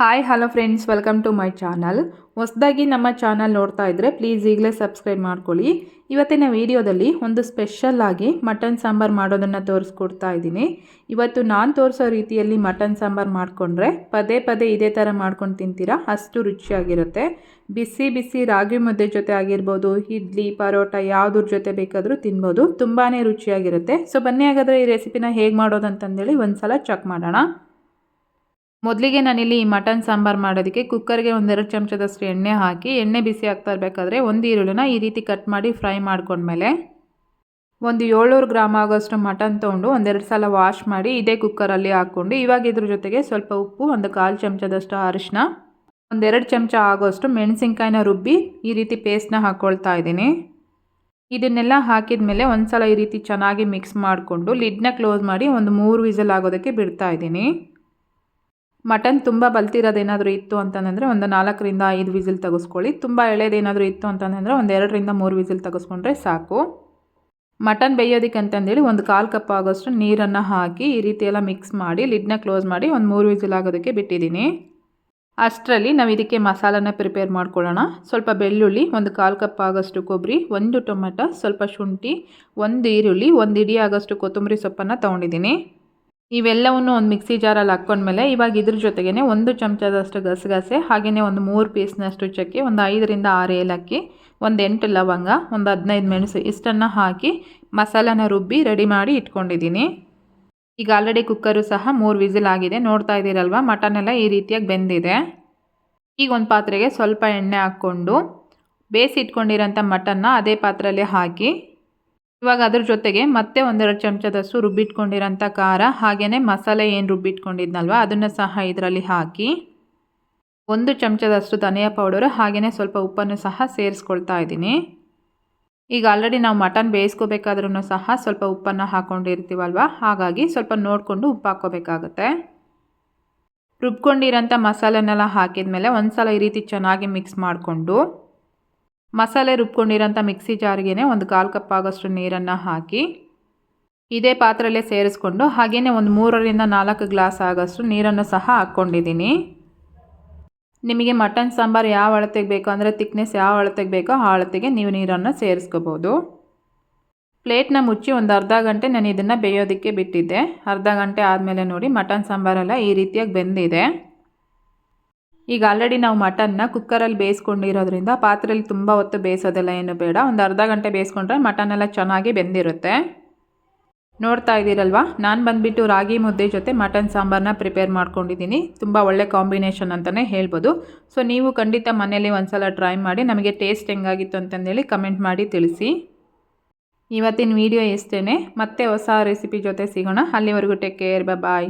Hi hello friends welcome to my channel ಹೊಸದಾಗಿ ನಮ್ಮ channel ನೋಡ್ತಾ ಇದ್ದರೆ ಪ್ಲೀಸ್ ಈಗಲೇ ಸಬ್ಸ್ಕ್ರೈಬ್ ಮಾಡ್ಕೊಳ್ಳಿ. ಇವತ್ತಿನ ವಿಡಿಯೋದಲ್ಲಿ ಒಂದು ಸ್ಪೆಷಲ್ ಆಗಿ ಮಟನ್ ಸಾಂಬಾರು ಮಾಡೋದನ್ನು ತೋರಿಸ್ಕೊಡ್ತಾ ಇದ್ದೀನಿ. ಇವತ್ತು ನಾನು ತೋರಿಸೋ ರೀತಿಯಲ್ಲಿ ಮಟನ್ ಸಾಂಬಾರು ಮಾಡಿಕೊಂಡ್ರೆ ಪದೇ ಪದೇ ಇದೇ ಥರ ಮಾಡ್ಕೊಂಡು ತಿಂತೀರಾ? ಅಷ್ಟು ರುಚಿಯಾಗಿರುತ್ತೆ. ಬಿಸಿ ಬಿಸಿ ರಾಗಿ ಮುದ್ದೆ ಜೊತೆ ಆಗಿರ್ಬೋದು, ಇಡ್ಲಿ, ಪರೋಟ ಯಾವುದ್ರ ಜೊತೆ ಬೇಕಾದರೂ ತಿನ್ಬೋದು. ತುಂಬಾ ರುಚಿಯಾಗಿರುತ್ತೆ. ಸೊ ಬನ್ನಿ ಹಾಗಾದರೆ ಈ ರೆಸಿಪಿನ ಹೇಗೆ ಮಾಡೋದು ಅಂತಂದೇಳಿ ಒಂದು ಸಲ ಚೆಕ್ ಮಾಡೋಣ. ಮೊದಲಿಗೆ ನಾನಿಲ್ಲಿ ಈ ಮಟನ್ ಸಾಂಬಾರು ಮಾಡೋದಕ್ಕೆ ಕುಕ್ಕರ್ಗೆ ಒಂದೆರಡು ಚಮಚದಷ್ಟು ಎಣ್ಣೆ ಹಾಕಿ, ಎಣ್ಣೆ ಬಿಸಿ ಆಗ್ತಾ ಇರಬೇಕಾದ್ರೆ ಒಂದು ಈರುಳ್ಳಿನ ಈ ರೀತಿ ಕಟ್ ಮಾಡಿ ಫ್ರೈ ಮಾಡಿಕೊಂಡ್ಮೇಲೆ ಒಂದು ಏಳ್ನೂರು ಗ್ರಾಮ್ ಆಗೋಷ್ಟು ಮಟನ್ ತೊಗೊಂಡು ಒಂದೆರಡು ಸಲ ವಾಶ್ ಮಾಡಿ ಇದೇ ಕುಕ್ಕರಲ್ಲಿ ಹಾಕ್ಕೊಂಡು, ಇವಾಗ ಇದ್ರ ಜೊತೆಗೆ ಸ್ವಲ್ಪ ಉಪ್ಪು, ಒಂದು ಕಾಲು ಚಮಚದಷ್ಟು ಅರಿಶಿನ ಒಂದೆರಡು ಚಮಚ ಆಗೋಷ್ಟು ಮೆಣಸಿನ್ಕಾಯಿನ ರುಬ್ಬಿ ಈ ರೀತಿ ಪೇಸ್ಟ್ನ ಹಾಕ್ಕೊಳ್ತಾ ಇದ್ದೀನಿ. ಇದನ್ನೆಲ್ಲ ಹಾಕಿದ ಮೇಲೆ ಒಂದು ಸಲ ಈ ರೀತಿ ಚೆನ್ನಾಗಿ ಮಿಕ್ಸ್ ಮಾಡಿಕೊಂಡು ಲಿಡ್ನ ಕ್ಲೋಸ್ ಮಾಡಿ ಒಂದು ಮೂರು ವಿಸಲ್ ಆಗೋದಕ್ಕೆ ಬಿಡ್ತಾ ಇದ್ದೀನಿ. ಮಟನ್ ತುಂಬ ಬಲ್ತಿರೋದೇನಾದರೂ ಇತ್ತು ಅಂತಂದರೆ ಒಂದು ನಾಲ್ಕರಿಂದ ಐದು ವಿಸಿಲ್ ತೆಗೆಸ್ಕೊಳ್ಳಿ. ತುಂಬ ಎಳೆದೇನಾದರೂ ಇತ್ತು ಅಂತಂದರೆ ಒಂದು ಎರಡರಿಂದ ಮೂರು ವಿಸಿಲ್ ತೆಗೆಸ್ಕೊಂಡ್ರೆ ಸಾಕು. ಮಟನ್ ಬೇಯೋದಕ್ಕೆ ಅಂತಂದೇಳಿ ಒಂದು ಕಾಲು ಕಪ್ ಆಗೋಷ್ಟು ನೀರನ್ನು ಹಾಕಿ ಈ ರೀತಿ ಎಲ್ಲ ಮಿಕ್ಸ್ ಮಾಡಿ, ಲಿಡ್ನ ಕ್ಲೋಸ್ ಮಾಡಿ ಒಂದು ಮೂರು ವಿಸಿಲ್ ಆಗೋದಕ್ಕೆ ಬಿಟ್ಟಿದ್ದೀನಿ. ಅಷ್ಟರಲ್ಲಿ ನಾವು ಇದಕ್ಕೆ ಮಸಾಲನ ಪ್ರಿಪೇರ್ ಮಾಡ್ಕೊಳ್ಳೋಣ. ಸ್ವಲ್ಪ ಬೆಳ್ಳುಳ್ಳಿ, ಒಂದು ಕಾಲು ಕಪ್ ಆಗೋಷ್ಟು ಕೊಬ್ಬರಿ ಒಂದು ಟೊಮೆಟೊ, ಸ್ವಲ್ಪ ಶುಂಠಿ, ಒಂದು ಈರುಳ್ಳಿ, ಒಂದು ಇಡಿ ಆಗೋಷ್ಟು ಕೊತ್ತಂಬರಿ ಸೊಪ್ಪನ್ನು ತೊಗೊಂಡಿದ್ದೀನಿ. ಇವೆಲ್ಲವನ್ನು ಒಂದು ಮಿಕ್ಸಿ ಜಾರಲ್ಲಿ ಹಾಕ್ಕೊಂಡ್ಮೇಲೆ ಇವಾಗ ಇದ್ರ ಜೊತೆಗೇ ಒಂದು ಚಮಚದಷ್ಟು ಗಸಗಸೆ, ಹಾಗೆಯೇ ಒಂದು ಮೂರು ಪೀಸ್ನಷ್ಟು ಚಕ್ಕೆ, ಒಂದು ಐದರಿಂದ ಆರು ಏಲಕ್ಕಿ, ಒಂದು ಎಂಟು ಲವಂಗ, ಒಂದು ಹದಿನೈದು ಮೆಣಸು ಇಷ್ಟನ್ನು ಹಾಕಿ ಮಸಾಲನ ರುಬ್ಬಿ ರೆಡಿ ಮಾಡಿ ಇಟ್ಕೊಂಡಿದ್ದೀನಿ. ಈಗ ಆಲ್ರೆಡಿ ಕುಕ್ಕರು ಸಹ ಮೂರು ವಿಸಿಲ್ ಆಗಿದೆ. ನೋಡ್ತಾ ಇದ್ದೀರಲ್ವ? ಮಟನ್ ಎಲ್ಲ ಈ ರೀತಿಯಾಗಿ ಬೆಂದಿದೆ. ಈಗ ಒಂದು ಪಾತ್ರೆಗೆ ಸ್ವಲ್ಪ ಎಣ್ಣೆ ಹಾಕ್ಕೊಂಡು ಬೇಯಿಸಿ ಇಟ್ಕೊಂಡಿರೋಂಥ ಮಟನ್ನ ಅದೇ ಪಾತ್ರೆಯಲ್ಲಿ ಹಾಕಿ ಇವಾಗ ಅದ್ರ ಜೊತೆಗೆ ಮತ್ತೆ ಒಂದೆರಡು ಚಮಚದಷ್ಟು ರುಬ್ಬಿಟ್ಕೊಂಡಿರೋಂಥ ಖಾರ ಹಾಗೆಯೇ ಮಸಾಲೆ ಏನು ರುಬ್ಬಿಟ್ಕೊಂಡಿದ್ನಲ್ವ, ಅದನ್ನು ಸಹ ಇದರಲ್ಲಿ ಹಾಕಿ, ಒಂದು ಚಮಚದಷ್ಟು ಧನಿಯಾ ಪೌಡರು ಹಾಗೆಯೇ ಸ್ವಲ್ಪ ಉಪ್ಪನ್ನು ಸಹ ಸೇರಿಸ್ಕೊಳ್ತಾ ಇದ್ದೀನಿ. ಈಗ ಆಲ್ರೆಡಿ ನಾವು ಮಟನ್ ಬೇಯಿಸ್ಕೋಬೇಕಾದ್ರೂ ಸಹ ಸ್ವಲ್ಪ ಉಪ್ಪನ್ನು ಹಾಕ್ಕೊಂಡಿರ್ತೀವಲ್ವ ಹಾಗಾಗಿ ಸ್ವಲ್ಪ ನೋಡಿಕೊಂಡು ಉಪ್ಪು ಹಾಕ್ಕೋಬೇಕಾಗತ್ತೆ. ರುಬ್ಕೊಂಡಿರೋಂಥ ಮಸಾಲೆನೆಲ್ಲ ಹಾಕಿದ ಮೇಲೆ ಒಂದು ಸಲ ಈ ರೀತಿ ಚೆನ್ನಾಗಿ ಮಿಕ್ಸ್ ಮಾಡಿಕೊಂಡು ಮಸಾಲೆ ರುಬ್ಕೊಂಡಿರೋಂಥ ಮಿಕ್ಸಿ ಜಾರಿಗೆ ಒಂದು ಕಾಲು ಕಪ್ ಆಗೋಷ್ಟು ನೀರನ್ನು ಹಾಕಿ ಇದೇ ಪಾತ್ರೆಯಲ್ಲೇ ಸೇರಿಸ್ಕೊಂಡು ಹಾಗೆಯೇ ಒಂದು ಮೂರರಿಂದ ನಾಲ್ಕು ಗ್ಲಾಸ್ ಆಗೋಷ್ಟು ನೀರನ್ನು ಸಹ ಹಾಕ್ಕೊಂಡಿದ್ದೀನಿ. ನಿಮಗೆ ಮಟನ್ ಸಾಂಬಾರು ಯಾವ ಅಳತೆಗೆ ಬೇಕೋ ಅಂದರೆ ತಿಕ್ನೆಸ್ ಯಾವ ಅಳತೆಗೆ ಬೇಕೋ ಆ ಅಳತೆಗೆ ನೀವು ನೀರನ್ನು ಸೇರಿಸ್ಕೋಬೋದು. ಪ್ಲೇಟ್ನ ಮುಚ್ಚಿ ಒಂದು ಅರ್ಧ ಗಂಟೆ ನಾನು ಇದನ್ನು ಬೇಯೋದಕ್ಕೆ ಬಿಟ್ಟಿದ್ದೆ. ಅರ್ಧ ಗಂಟೆ ಆದಮೇಲೆ ನೋಡಿ ಮಟನ್ ಸಾಂಬಾರೆಲ್ಲ ಈ ರೀತಿಯಾಗಿ ಬೆಂದಿದೆ. ಈಗ ಆಲ್ರೆಡಿ ನಾವು ಮಟನ್ನ ಕುಕ್ಕರಲ್ಲಿ ಬೇಯಿಸ್ಕೊಂಡಿರೋದ್ರಿಂದ ಪಾತ್ರೆಯಲ್ಲಿ ತುಂಬ ಹೊತ್ತು ಬೇಯಿಸೋದೆಲ್ಲ ಏನು ಬೇಡ. ಒಂದು ಅರ್ಧ ಗಂಟೆ ಬೇಯಿಸ್ಕೊಂಡ್ರೆ ಮಟನ್ ಎಲ್ಲ ಚೆನ್ನಾಗಿ ಬೆಂದಿರುತ್ತೆ. ನೋಡ್ತಾ ಇದ್ದೀರಲ್ವಾ? ನಾನು ಬಂದುಬಿಟ್ಟು ರಾಗಿ ಮುದ್ದೆ ಜೊತೆ ಮಟನ್ ಸಾಂಬಾರನ್ನ ಪ್ರಿಪೇರ್ ಮಾಡ್ಕೊಂಡಿದ್ದೀನಿ. ತುಂಬ ಒಳ್ಳೆ ಕಾಂಬಿನೇಷನ್ ಅಂತಲೇ ಹೇಳ್ಬೋದು. ಸೊ ನೀವು ಖಂಡಿತ ಮನೇಲಿ ಒಂದು ಸಲ ಟ್ರೈ ಮಾಡಿ ನಮಗೆ ಟೇಸ್ಟ್ ಹೆಂಗಾಗಿತ್ತು ಅಂತಂದೇಳಿ ಕಮೆಂಟ್ ಮಾಡಿ ತಿಳಿಸಿ. ಇವತ್ತಿನ ವಿಡಿಯೋ ಎಷ್ಟೇ ಮತ್ತೆ ಹೊಸ ರೆಸಿಪಿ ಜೊತೆ ಸಿಗೋಣ. ಅಲ್ಲಿವರೆಗೂ ಟೇಕ್ ಕೇರ್ ಬಾಯ್